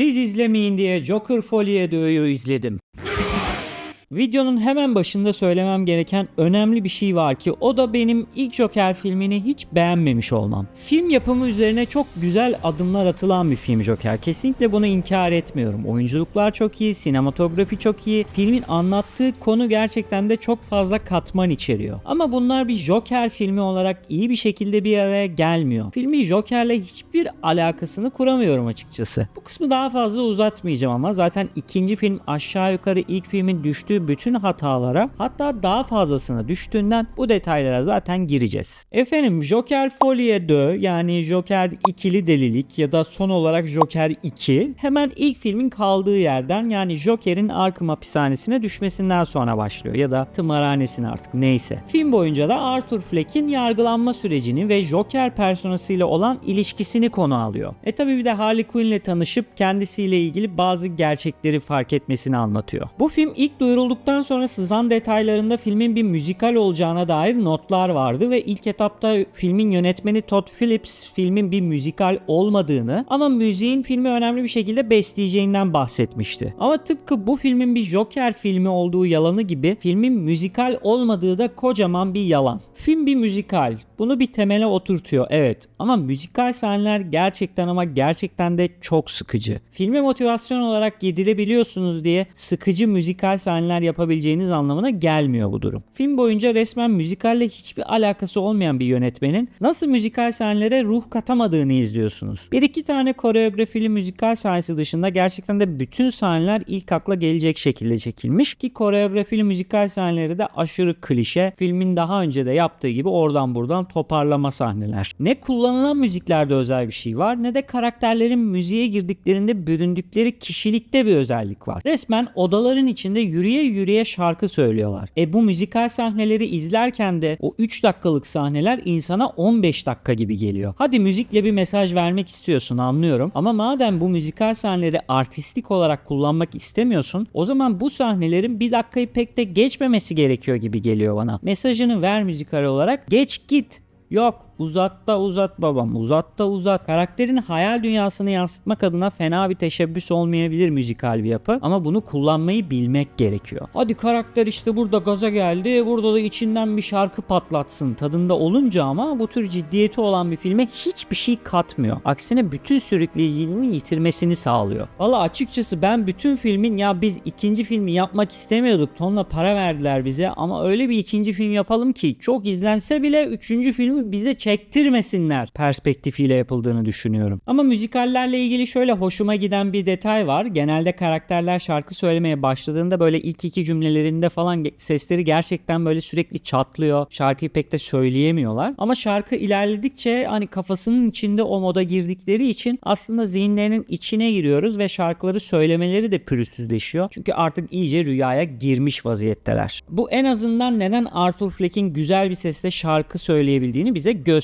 Siz izlemeyin diye Joker Folie Dö'yü izledim. Videonun hemen başında söylemem gereken önemli bir şey var ki o da benim ilk Joker filmini hiç beğenmemiş olmam. Film yapımı üzerine çok güzel adımlar atılan bir film Joker. Kesinlikle bunu inkar etmiyorum. Oyunculuklar çok iyi, sinematografi çok iyi. Filmin anlattığı konu gerçekten de çok fazla katman içeriyor. Ama bunlar bir Joker filmi olarak iyi bir şekilde bir araya gelmiyor. Filmin Joker'le hiçbir alakasını kuramıyorum açıkçası. Bu kısmı daha fazla uzatmayacağım ama zaten ikinci film aşağı yukarı ilk filmin düştüğü bütün hatalara hatta daha fazlasına düştüğünden bu detaylara zaten gireceğiz. Efendim Joker Folie 2 yani Joker ikili delilik ya da son olarak Joker 2 hemen ilk filmin kaldığı yerden yani Joker'in Arkham hapishanesine düşmesinden sonra başlıyor ya da tımarhanesine artık neyse. Film boyunca da Arthur Fleck'in yargılanma sürecini ve Joker personasıyla olan ilişkisini konu alıyor. E tabi bir de Harley Quinn ile tanışıp kendisiyle ilgili bazı gerçekleri fark etmesini anlatıyor. Bu film ilk duyurulduktan sonra sızan detaylarında filmin bir müzikal olacağına dair notlar vardı ve ilk etapta filmin yönetmeni Todd Phillips filmin bir müzikal olmadığını ama müziğin filmi önemli bir şekilde besleyeceğinden bahsetmişti. Ama tıpkı bu filmin bir Joker filmi olduğu yalanı gibi filmin müzikal olmadığı da kocaman bir yalan. Film bir müzikal. Bunu bir temele oturtuyor evet ama müzikal sahneler gerçekten ama gerçekten de çok sıkıcı. Filme motivasyon olarak yedirebiliyorsunuz diye sıkıcı müzikal sahneler yapabileceğiniz anlamına gelmiyor bu durum. Film boyunca resmen müzikalle hiçbir alakası olmayan bir yönetmenin nasıl müzikal sahnelere ruh katamadığını izliyorsunuz. Bir iki tane koreografili müzikal sahnesi dışında gerçekten de bütün sahneler ilk akla gelecek şekilde çekilmiş ki koreografili müzikal sahneleri de aşırı klişe. Filmin daha önce de yaptığı gibi oradan buradan toparlama sahneler. Ne kullanılan müziklerde özel bir şey var ne de karakterlerin müziğe girdiklerinde büründükleri kişilikte bir özellik var. Resmen odaların içinde yürüye yürüye şarkı söylüyorlar. E bu müzikal sahneleri izlerken de o 3 dakikalık sahneler insana 15 dakika gibi geliyor. Hadi müzikle bir mesaj vermek istiyorsun anlıyorum ama madem bu müzikal sahneleri artistik olarak kullanmak istemiyorsun o zaman bu sahnelerin bir dakikayı pek de geçmemesi gerekiyor gibi geliyor bana. Mesajını ver müzikal olarak geç git. Yok uzat da uzat babam uzat da uzat. Karakterin hayal dünyasını yansıtmak adına fena bir teşebbüs olmayabilir müzikal bir yapı ama bunu kullanmayı bilmek gerekiyor. Hadi karakter işte burada gaza geldi burada da içinden bir şarkı patlatsın tadında olunca ama bu tür ciddiyeti olan bir filme hiçbir şey katmıyor. Aksine bütün sürükleyiciliğini yitirmesini sağlıyor. Valla açıkçası ben bütün filmin ya biz ikinci filmi yapmak istemiyorduk tonla para verdiler bize ama öyle bir ikinci film yapalım ki çok izlense bile üçüncü filmi bize çektirmesinler perspektifiyle yapıldığını düşünüyorum. Ama müzikallerle ilgili şöyle hoşuma giden bir detay var. Genelde karakterler şarkı söylemeye başladığında böyle ilk iki cümlelerinde falan sesleri gerçekten böyle sürekli çatlıyor. Şarkıyı pek de söyleyemiyorlar. Ama şarkı ilerledikçe hani kafasının içinde o moda girdikleri için aslında zihinlerinin içine giriyoruz ve şarkıları söylemeleri de pürüzsüzleşiyor. Çünkü artık iyice rüyaya girmiş vaziyetteler. Bu en azından neden Arthur Fleck'in güzel bir sesle şarkı söyleyebildiğini bize gösteriyor.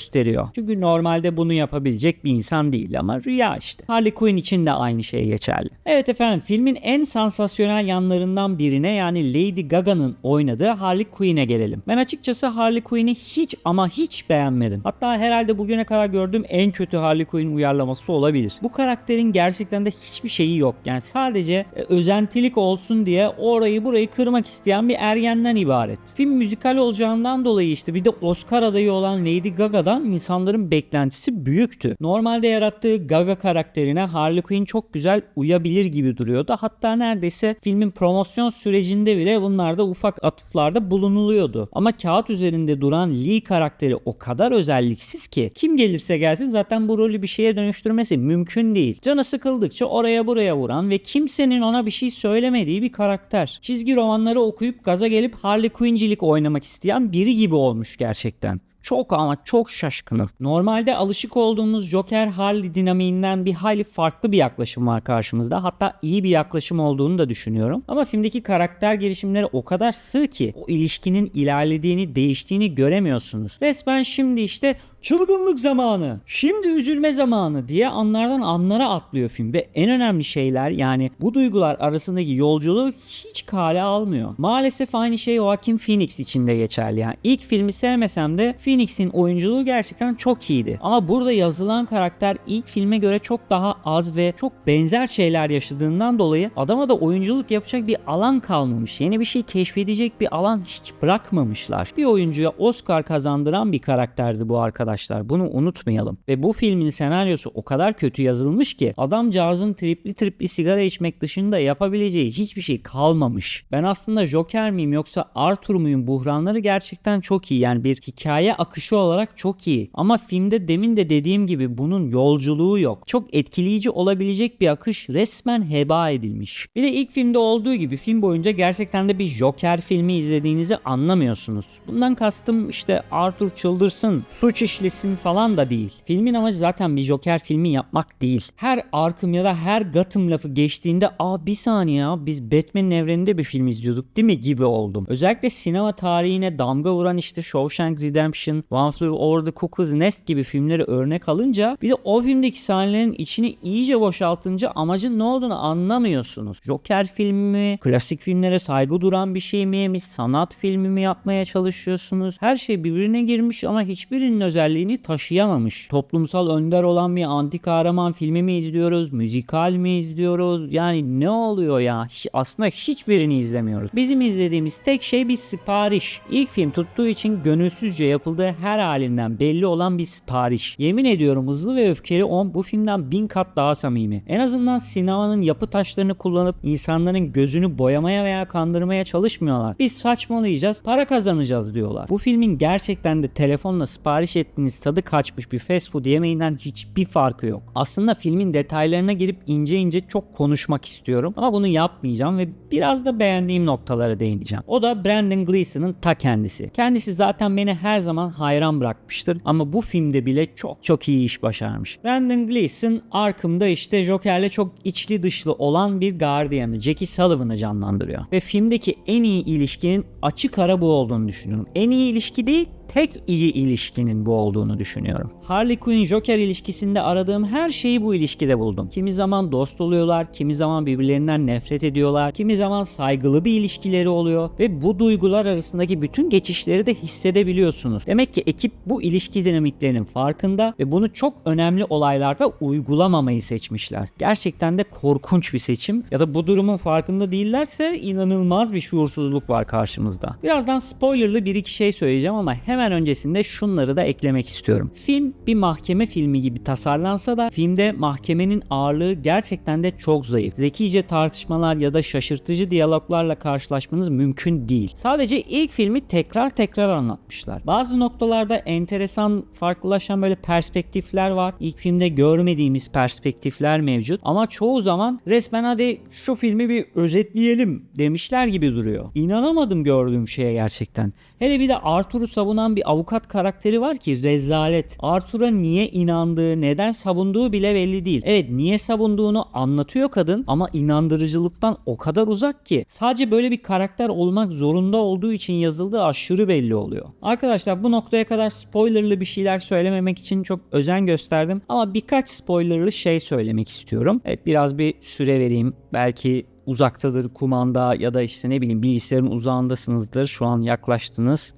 Çünkü normalde bunu yapabilecek bir insan değil ama rüya işte. Harley Quinn için de aynı şey geçerli. Evet efendim filmin en sansasyonel yanlarından birine yani Lady Gaga'nın oynadığı Harley Quinn'e gelelim. Ben açıkçası Harley Quinn'i hiç ama hiç beğenmedim. Hatta herhalde bugüne kadar gördüğüm en kötü Harley Quinn uyarlaması olabilir. Bu karakterin gerçekten de hiçbir şeyi yok. Yani sadece e, özentilik olsun diye orayı burayı kırmak isteyen bir ergenden ibaret. Film müzikal olacağından dolayı işte bir de Oscar adayı olan Lady Gaga'dan insanların beklentisi büyüktü. Normalde yarattığı Gaga karakterine Harley Quinn çok güzel uyabilir gibi duruyordu. Hatta neredeyse filmin promosyon sürecinde bile bunlarda ufak atıflarda bulunuluyordu. Ama kağıt üzerinde duran Lee karakteri o kadar özelliksiz ki kim gelirse gelsin zaten bu rolü bir şeye dönüştürmesi mümkün değil. Canı sıkıldıkça oraya buraya vuran ve kimsenin ona bir şey söylemediği bir karakter. Çizgi romanları okuyup gaza gelip Harley Quinn'cilik oynamak isteyen biri gibi olmuş gerçekten. Çok ama çok şaşkınım. Normalde alışık olduğumuz Joker Harley dinamiğinden bir hayli farklı bir yaklaşım var karşımızda. Hatta iyi bir yaklaşım olduğunu da düşünüyorum. Ama filmdeki karakter gelişimleri o kadar sığ ki o ilişkinin ilerlediğini, değiştiğini göremiyorsunuz. Resmen şimdi işte çılgınlık zamanı, şimdi üzülme zamanı diye anlardan anlara atlıyor film ve en önemli şeyler yani bu duygular arasındaki yolculuğu hiç kale almıyor. Maalesef aynı şey Joaquin Phoenix için de geçerli. Yani ilk filmi sevmesem de Phoenix'in oyunculuğu gerçekten çok iyiydi. Ama burada yazılan karakter ilk filme göre çok daha az ve çok benzer şeyler yaşadığından dolayı adama da oyunculuk yapacak bir alan kalmamış. Yeni bir şey keşfedecek bir alan hiç bırakmamışlar. Bir oyuncuya Oscar kazandıran bir karakterdi bu arkadaşlar. Bunu unutmayalım. Ve bu filmin senaryosu o kadar kötü yazılmış ki adamcağızın tripli tripli sigara içmek dışında yapabileceği hiçbir şey kalmamış. Ben aslında Joker miyim yoksa Arthur muyum buhranları gerçekten çok iyi. Yani bir hikaye akışı olarak çok iyi. Ama filmde demin de dediğim gibi bunun yolculuğu yok. Çok etkileyici olabilecek bir akış resmen heba edilmiş. Bir de ilk filmde olduğu gibi film boyunca gerçekten de bir Joker filmi izlediğinizi anlamıyorsunuz. Bundan kastım işte Arthur çıldırsın, suç işlesin falan da değil. Filmin amacı zaten bir Joker filmi yapmak değil. Her Arkham ya da her Gotham lafı geçtiğinde aa bir saniye ya biz Batman'in evreninde bir film izliyorduk değil mi gibi oldum. Özellikle sinema tarihine damga vuran işte Shawshank Redemption, One Flew Over the Cuckoo's Nest gibi filmleri örnek alınca bir de o filmdeki sahnelerin içini iyice boşaltınca amacın ne olduğunu anlamıyorsunuz. Joker filmi mi, klasik filmlere saygı duran bir şey mi, sanat filmi mi yapmaya çalışıyorsunuz? Her şey birbirine girmiş ama hiçbirinin özelliğini taşıyamamış. Toplumsal önder olan bir anti kahraman filmi mi izliyoruz, müzikal mi izliyoruz? Yani ne oluyor ya? Hiç, aslında hiçbirini izlemiyoruz. Bizim izlediğimiz tek şey bir sipariş. İlk film tuttuğu için gönülsüzce yapıldığı her halinden belli olan bir sipariş. Yemin ediyorum Hızlı ve Öfkeli 10 bu filmden bin kat daha samimi. En azından sinemanın yapı taşlarını kullanıp insanların gözünü boyamaya veya kandırmaya çalışmıyorlar. Biz saçmalayacağız, para kazanacağız diyorlar. Bu filmin gerçekten de telefonla sipariş ettiğiniz tadı kaçmış bir fast food yemeğinden hiçbir farkı yok. Aslında filmin detaylarına girip ince ince çok konuşmak istiyorum ama bunu yapmayacağım ve biraz da beğendiğim noktalara değineceğim. O da Brandon Gleeson'ın ta kendisi. Kendisi zaten beni her zaman hayran bırakmıştır ama bu filmde bile çok çok iyi iş başarmış. Brandon Gleeson Arkham'da işte Joker'le çok içli dışlı olan bir gardiyanı Jackie Sullivan'ı canlandırıyor. Ve filmdeki en iyi ilişkinin açık ara bu olduğunu düşünüyorum. En iyi ilişki değil tek iyi ilişkinin bu olduğunu düşünüyorum. Harley Quinn Joker ilişkisinde aradığım her şeyi bu ilişkide buldum. Kimi zaman dost oluyorlar, kimi zaman birbirlerinden nefret ediyorlar, kimi zaman saygılı bir ilişkileri oluyor ve bu duygular arasındaki bütün geçişleri de hissedebiliyorsunuz. Demek ki ekip bu ilişki dinamiklerinin farkında ve bunu çok önemli olaylarda uygulamamayı seçmişler. Gerçekten de korkunç bir seçim ya da bu durumun farkında değillerse inanılmaz bir şuursuzluk var karşımızda. Birazdan spoilerlı bir iki şey söyleyeceğim ama hemen öncesinde şunları da eklemek istiyorum. Film bir mahkeme filmi gibi tasarlansa da filmde mahkemenin ağırlığı gerçekten de çok zayıf. Zekice tartışmalar ya da şaşırtıcı diyaloglarla karşılaşmanız mümkün değil. Sadece ilk filmi tekrar tekrar anlatmışlar. Bazı noktalarda enteresan farklılaşan böyle perspektifler var. İlk filmde görmediğimiz perspektifler mevcut ama çoğu zaman resmen hadi şu filmi bir özetleyelim demişler gibi duruyor. İnanamadım gördüğüm şeye gerçekten. Hele bir de Arthur'u savunan bir avukat karakteri var ki rezalet. Arthur'a niye inandığı, neden savunduğu bile belli değil. Evet niye savunduğunu anlatıyor kadın ama inandırıcılıktan o kadar uzak ki sadece böyle bir karakter olmak zorunda olduğu için yazıldığı aşırı belli oluyor. Arkadaşlar bu noktaya kadar spoilerlı bir şeyler söylememek için çok özen gösterdim ama birkaç spoilerlı şey söylemek istiyorum. Evet biraz bir süre vereyim. Belki uzaktadır kumanda ya da işte ne bileyim bilgisayarın uzağındasınızdır. Şu an yaklaştınız.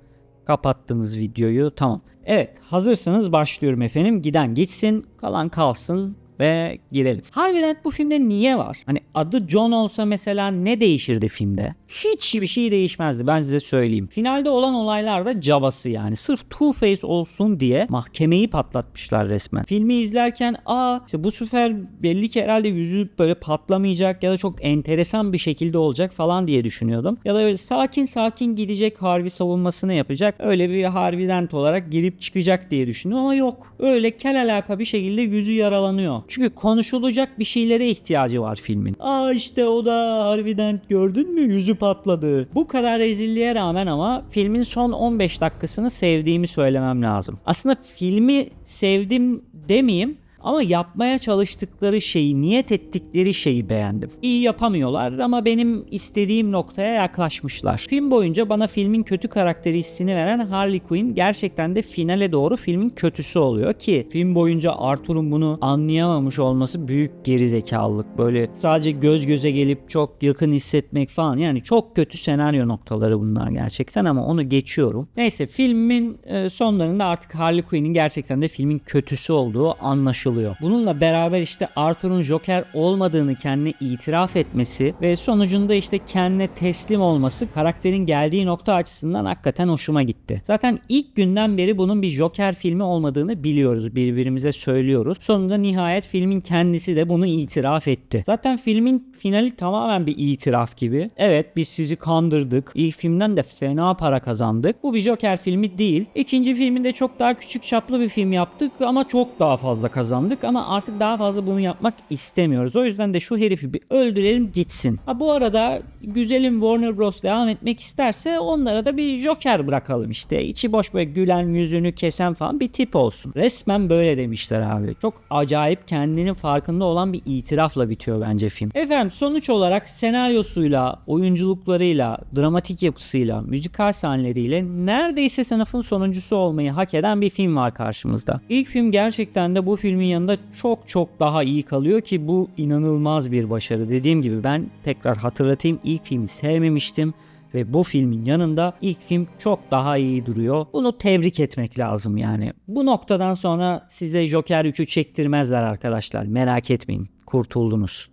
Kapattınız videoyu. Tamam. Evet hazırsanız başlıyorum efendim. Giden gitsin kalan kalsın ve girelim. Harvey Dent bu filmde niye var? Hani adı John olsa mesela ne değişirdi filmde? Hiçbir şey değişmezdi ben size söyleyeyim. Finalde olan olaylar da cabası yani. Sırf Two-Face olsun diye mahkemeyi patlatmışlar resmen. Filmi izlerken aa işte bu sefer belli ki herhalde yüzü böyle patlamayacak ya da çok enteresan bir şekilde olacak falan diye düşünüyordum. Ya da öyle sakin sakin gidecek Harvey savunmasını yapacak. Öyle bir Harvey Dent olarak girip çıkacak diye düşündüm ama yok. Öyle kel alaka bir şekilde yüzü yaralanıyor. Çünkü konuşulacak bir şeylere ihtiyacı var filmin. Aa işte o da Harvey Dent gördün mü yüzü patladı. Bu kadar rezilliğe rağmen ama filmin son 15 dakikasını sevdiğimi söylemem lazım. Aslında filmi sevdim demeyeyim Ama yapmaya çalıştıkları şeyi, niyet ettikleri şeyi beğendim. İyi yapamıyorlar ama benim istediğim noktaya yaklaşmışlar. Film boyunca bana filmin kötü karakteri hissini veren Harley Quinn gerçekten de finale doğru filmin kötüsü oluyor ki film boyunca Arthur'un bunu anlayamamış olması büyük gerizekalılık. Böyle sadece göz göze gelip çok yakın hissetmek falan yani çok kötü senaryo noktaları bunlar gerçekten ama onu geçiyorum. Neyse filmin e, sonlarında artık Harley Quinn'in gerçekten de filmin kötüsü olduğu anlaşılıyor. Bununla beraber işte Arthur'un Joker olmadığını kendine itiraf etmesi ve sonucunda işte kendine teslim olması karakterin geldiği nokta açısından hakikaten hoşuma gitti. Zaten ilk günden beri bunun bir Joker filmi olmadığını biliyoruz. Birbirimize söylüyoruz. Sonunda nihayet filmin kendisi de bunu itiraf etti. Zaten filmin finali tamamen bir itiraf gibi. Evet biz sizi kandırdık. İlk filmden de fena para kazandık. Bu bir Joker filmi değil. İkinci filminde çok daha küçük çaplı bir film yaptık ama çok daha fazla kazandık ama artık daha fazla bunu yapmak istemiyoruz. O yüzden de şu herifi bir öldürelim gitsin. Ha bu arada güzelim Warner Bros devam etmek isterse onlara da bir Joker bırakalım işte. İçi boş böyle gülen yüzünü kesen falan bir tip olsun. Resmen böyle demişler abi. Çok acayip kendinin farkında olan bir itirafla bitiyor bence film. Efendim sonuç olarak senaryosuyla, oyunculuklarıyla, dramatik yapısıyla, müzikal sahneleriyle neredeyse sınıfın sonuncusu olmayı hak eden bir film var karşımızda. İlk film gerçekten de bu filmin yanında çok çok daha iyi kalıyor ki bu inanılmaz bir başarı. Dediğim gibi ben tekrar hatırlatayım ilk filmi sevmemiştim ve bu filmin yanında ilk film çok daha iyi duruyor. Bunu tebrik etmek lazım yani. Bu noktadan sonra size Joker 3'ü çektirmezler arkadaşlar. Merak etmeyin. Kurtuldunuz.